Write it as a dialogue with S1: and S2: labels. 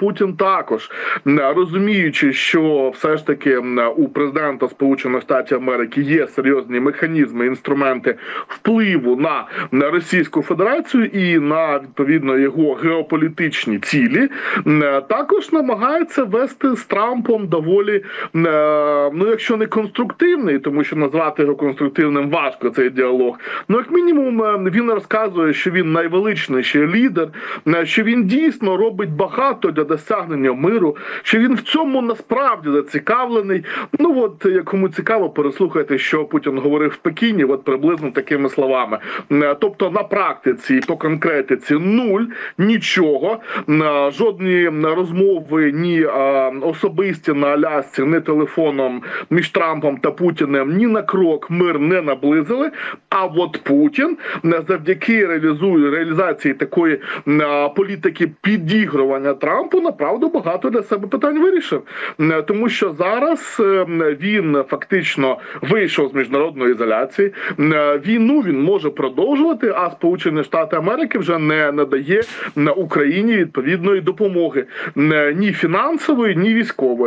S1: Путін також розуміючи, що все ж таки у президента Сполучених Штатів Америки є серйозні механізми, інструменти впливу на, на Російську Федерацію і на відповідно його геополітичні цілі, також намагається вести з Трампом доволі е, ну, якщо не конструктивний, тому що назвати його конструктивним важко цей діалог. Ну як мінімум е, він розказує, що він найвеличніший лідер, е, що він дійсно робить багато для досягнення миру, що він в цьому насправді зацікавлений. Ну от е, кому цікаво, переслухайте, що Путін говорив в Пекіні, от приблизно такими словами. Е, Тобто на практиці по конкретиці нуль нічого, е, жодні розмови ні е, особисті на Алясці, ні телефоном між Трампом та Путіним ні на крок мир не наблизили. А от Путін е, завдяки реалізації такої е, політики підігрування Трампу направду багато для себе питань вирішив, Е, тому що зараз е, він фактично вийшов з міжнародної ізоляції. Е, Війну він може продовжувати, а Сполучені Штати Америки вже не надає на Україні відповідної допомоги ні фінансової, ні військової.